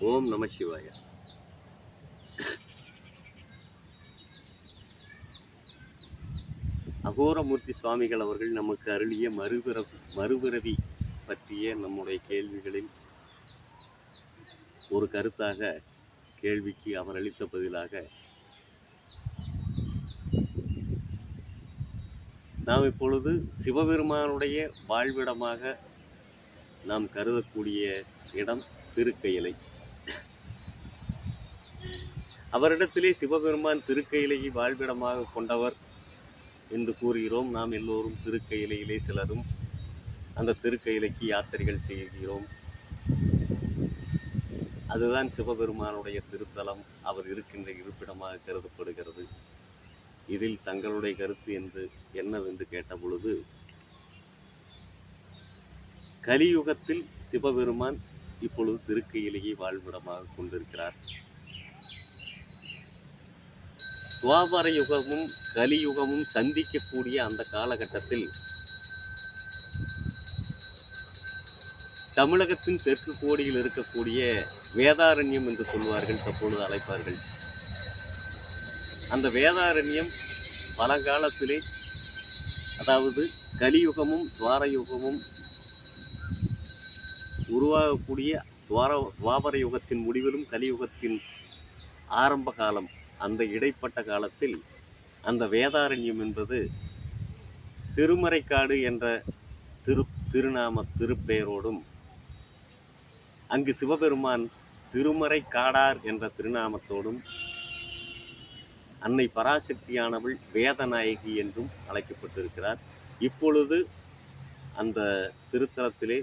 ஓம் நம சிவாய. அகோரமூர்த்தி சுவாமிகள் அவர்கள் நமக்கு அருளிய மறுபிறவி மறுபிறவி பற்றிய நம்முடைய கேள்விகளில் ஒரு கருத்தாக கேள்விக்கு அவர் அளித்த பதிலாக நாம் இப்பொழுது சிவபெருமானுடைய வாழ்விடமாக நாம் கருதக்கூடிய இடம் திருக்கையிலை. அவரிடத்திலே சிவபெருமான் திருக்கையிலேயே வாழ்விடமாக கொண்டவர் என்று கூறுகிறோம். நாம் எல்லோரும் திருக்கையிலையிலே சிலரும் அந்த திருக்கையிலைக்கு யாத்திரைகள் செய்கிறோம். அதுதான் சிவபெருமானுடைய திருத்தலம். அவர் இருக்கின்ற இருப்பிடமாக கருதப்படுகிறது. இதில் தங்களுடைய கருத்து என்று என்னவென்று கேட்ட பொழுது கலியுகத்தில் சிவபெருமான் இப்பொழுது திருக்கையிலேயே வாழ்விடமாக கொண்டிருக்கிறார். துவாபர யுகமும் கலியுகமும் சந்திக்கக்கூடிய அந்த காலகட்டத்தில் தமிழகத்தின் தெற்கு கோடியில் இருக்கக்கூடிய வேதாரண்யம் என்று சொல்வார்கள் தற்பொழுது அழைப்பார்கள். அந்த வேதாரண்யம் பழங்காலத்திலே அதாவது கலியுகமும் துவாரயுகமும் உருவாகக்கூடிய துவார துவாபர யுகத்தின் முடிவிலும் கலியுகத்தின் ஆரம்ப காலம் அந்த இடைப்பட்ட காலத்தில் அந்த வேதாரண்யம் என்பது திருமறைக்காடு என்ற திரு திருநாம திருப்பெயரோடும் அங்கு சிவபெருமான் திருமறை காடார் என்ற திருநாமத்தோடும் அன்னை பராசக்தியானவள் வேதநாயகி என்றும் அழைக்கப்பட்டிருக்கிறார். இப்பொழுது அந்த திருத்தலத்திலே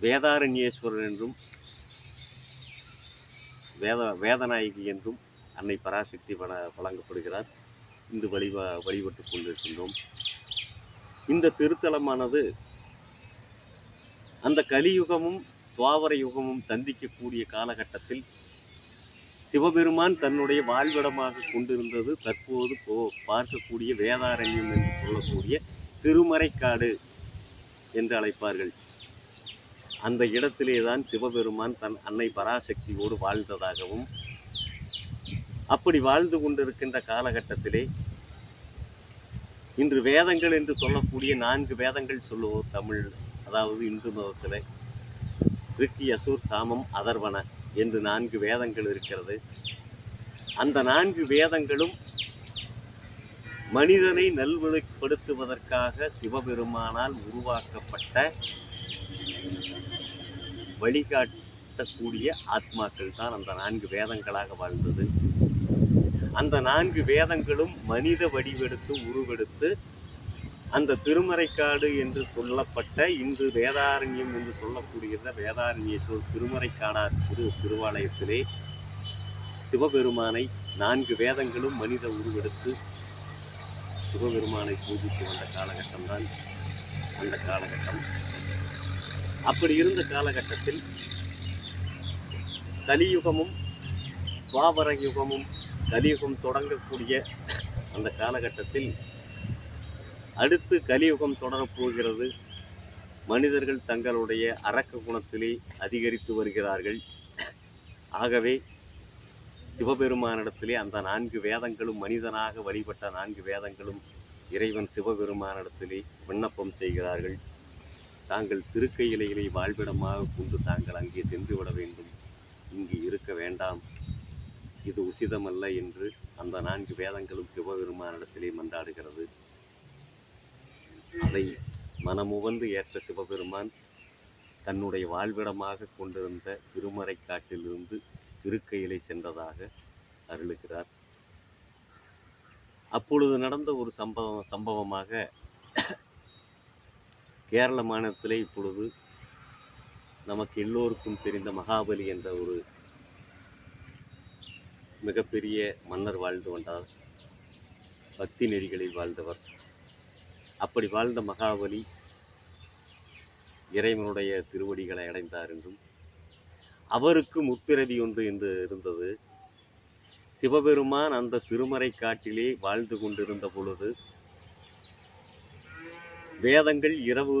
வேதாரண்யேஸ்வரர் என்றும் வேத வேதநாயகி என்றும் அன்னை பராசக்தி வழ வழங்கப்படுகிறார். இந்து வழிபா வழிபட்டு கொண்டிருக்கின்றோம். இந்த திருத்தலமானது அந்த கலியுகமும் துவாவர யுகமும் சந்திக்கக்கூடிய காலகட்டத்தில் சிவபெருமான் தன்னுடைய வாழ்விடமாக கொண்டிருந்தது. தற்போது போ பார்க்கக்கூடிய வேதாரண்யம் என்று சொல்லக்கூடிய திருமறைக்காடு என்று அழைப்பார்கள். அந்த இடத்திலே தான் சிவபெருமான் தன் அன்னை பராசக்தியோடு வாழ்ந்ததாகவும் அப்படி வாழ்ந்து கொண்டிருக்கின்ற காலகட்டத்திலே இன்று வேதங்கள் என்று சொல்லக்கூடிய நான்கு வேதங்கள் சொல்லுவோம் தமிழ் அதாவது இந்து மதத்தில். ரிக்கி அசூர் சாமம் அதர்வன என்று நான்கு வேதங்கள் இருக்கிறது. அந்த நான்கு வேதங்களும் மனிதனை நல்வழிப்படுத்துவதற்காக சிவபெருமானால் உருவாக்கப்பட்ட வழிகாட்டக்கூடிய ஆத்மாக்கள் தான் அந்த நான்கு வேதங்களாக வாழ்ந்தது. அந்த நான்கு வேதங்களும் மனித வடிவெடுத்து உருவெடுத்து அந்த திருமறைக்காடு என்று சொல்லப்பட்ட இன்று வேதாரண்யம் என்று சொல்லக்கூடிய வேதாரண்யேஸ்வர் திருமறைக்காடார் திரு திருவாலயத்திலே சிவபெருமானை நான்கு வேதங்களும் மனித உருவெடுத்து சிவபெருமானை பூஜித்து வந்த காலகட்டம்தான் அந்த காலகட்டம். அப்படி இருந்த காலகட்டத்தில் கலியுகமும் துவாபர யுகமும் கலியுகம் தொடங்கக்கூடிய அந்த காலகட்டத்தில் அடுத்து கலியுகம் தொடரப்போகிறது மனிதர்கள் தங்களுடைய அரக்க குணத்திலே அதிகரித்து வருகிறார்கள். ஆகவே சிவபெருமானிடத்திலே அந்த நான்கு வேதங்களும் மனிதனாக வழிபட்ட நான்கு வேதங்களும் இறைவன் சிவபெருமானிடத்திலே விண்ணப்பம் செய்கிறார்கள். தாங்கள் திருக்கையிலைகளை வாழ்விடமாக கொண்டு தாங்கள் அங்கே சென்று விட வேண்டும். இங்கு இருக்க வேண்டாம். இது உசிதமல்ல என்று அந்த நான்கு வேதங்களும் சிவபெருமானிடத்திலே மன்றாடுகிறது. அதை மனமுவந்து ஏற்ற சிவபெருமான் தன்னுடைய வாழ்விடமாக கொண்டிருந்த திருமறை காட்டிலிருந்து திருக்கையிலை சென்றதாக அருளுகிறார். அப்பொழுது நடந்த ஒரு சம்பவம் சம்பவமாக கேரள மாநிலத்தில் இப்பொழுது நமக்கு எல்லோருக்கும் தெரிந்த மகாபலி என்ற ஒரு மிகப்பெரிய மன்னர் வாழ்ந்து வந்தார். பக்தி நெறிகளில் வாழ்ந்தவர். அப்படி வாழ்ந்த மகாபலி இறைவனுடைய திருவடிகளை அடைந்தார் என்றும் அவருக்கு முற்பிறவி ஒன்று என்று இருந்தது. சிவபெருமான் அந்த திருமறை காட்டிலே வாழ்ந்து கொண்டிருந்த பொழுது வேதங்கள் இரவு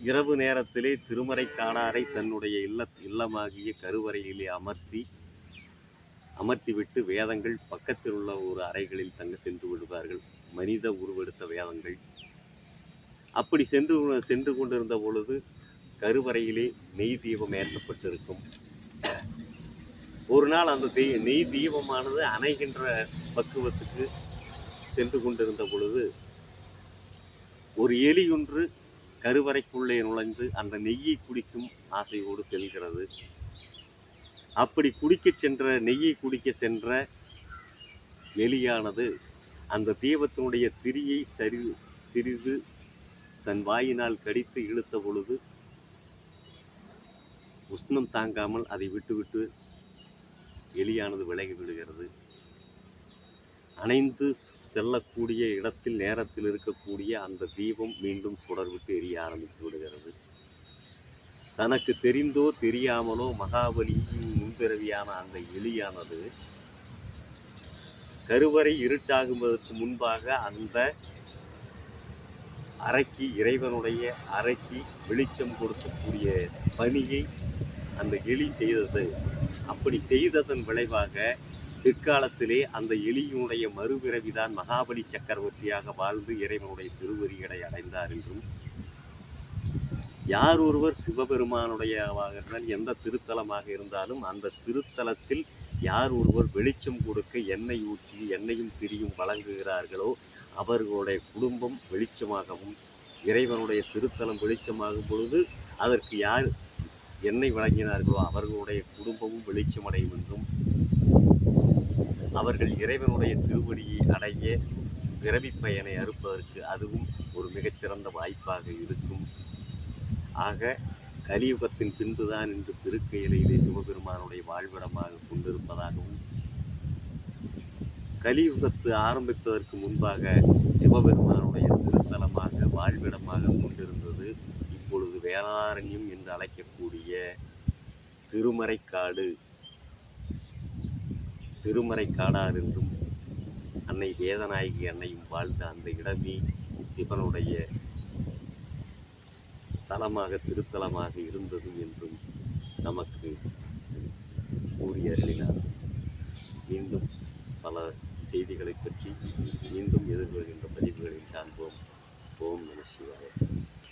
இரவு நேரத்திலே திருமறை காணாரை தன்னுடைய இல்ல இல்லமாகிய கருவறையிலே அமர்த்தி அமர்த்திவிட்டு வேதங்கள் பக்கத்தில் உள்ள ஒரு அறைகளில் தங்க சென்று விடுவார்கள். மனித உருவெடுத்த வேதங்கள். அப்படி சென்று சென்று கொண்டிருந்த பொழுது கருவறையிலே நெய் தீபம் ஏற்றப்பட்டிருக்கும். ஒரு நாள் அந்த தெய் நெய் தீபமானது அணைகின்ற பக்குவத்துக்கு சென்று கொண்டிருந்த பொழுது ஒரு எலி ஒன்று கருவறைக்குள்ளே நுழைந்து அந்த நெய்யை குடிக்கும் ஆசையோடு செல்கிறது. அப்படி குடிக்கச் சென்ற நெய்யை குடிக்க சென்ற எலியானது அந்த தீபத்தினுடைய திரியை சரி சிறிது தன் வாயினால் கடித்து இழுத்த பொழுது உஷ்ணம் தாங்காமல் அதை விட்டுவிட்டு எலியானது விலகி விடுகிறது. அணைந்து செல்லக்கூடிய இடத்தில் நேரத்தில் இருக்கக்கூடிய அந்த தீபம் மீண்டும் சுடர்விட்டு எரிய ஆரம்பித்து விடுகிறது. தனக்கு தெரிந்தோ தெரியாமலோ மகாபலியின் முன்பிறவியான அந்த எலியானது கருவறை இருட்டாகுவதற்கு முன்பாக அந்த அறைக்கு இறைவனுடைய அறைக்கு வெளிச்சம் கொடுக்கக்கூடிய பணியை அந்த எலி செய்தது. அப்படி செய்ததன் விளைவாக பிற்காலத்திலே அந்த எலியினுடைய மறுபிறவிதான் மகாபலி சக்கரவர்த்தியாக வாழ்ந்து இறைவனுடைய திருவரிகளை அடைந்தார் என்றும் யார் ஒருவர் சிவபெருமானுடையவாக இருந்தால் எந்த திருத்தலமாக இருந்தாலும் அந்த திருத்தலத்தில் யார் ஒருவர் வெளிச்சம் கொடுக்க எண்ணெய் ஊற்றி எண்ணெயும் திரியும் வழங்குகிறார்களோ அவர்களுடைய குடும்பம் வெளிச்சமாகவும் இறைவனுடைய திருத்தலம் வெளிச்சமாகும் பொழுது அதற்கு யார் எண்ணெய் வழங்கினார்களோ அவர்களுடைய குடும்பமும் வெளிச்சமடையும் என்றும் அவர்கள் இறைவனுடைய திருவடியை அடைய பிறவி பயனை அறுப்பதற்கு அதுவும் ஒரு மிகச்சிறந்த வாய்ப்பாக இருக்கும். ஆக கலியுகத்தின் பின்புதான் இன்று திருக்கையிலே சிவபெருமானுடைய வாழ்விடமாக கொண்டிருப்பதாகவும் கலியுகத்து ஆரம்பிப்பதற்கு முன்பாக சிவபெருமானுடைய திருத்தலமாக வாழ்விடமாக கொண்டிருந்தது இப்பொழுது வேளாரண்யம் என்று அழைக்கக்கூடிய திருமறைக்காடு திருமறைக்காடார் என்றும் அன்னை வேதநாயகி அன்னையும் வாழ்ந்த அந்த இடமே சிவனுடைய தலமாக திருத்தலமாக இருந்தது என்றும் நமக்கு கூறி அருளினார் மீண்டும் பல செய்திகளை பற்றி மீண்டும் எதிர்கொள்கின்ற பதிவுகளில் காண்போம். ஓம் நம சிவாய.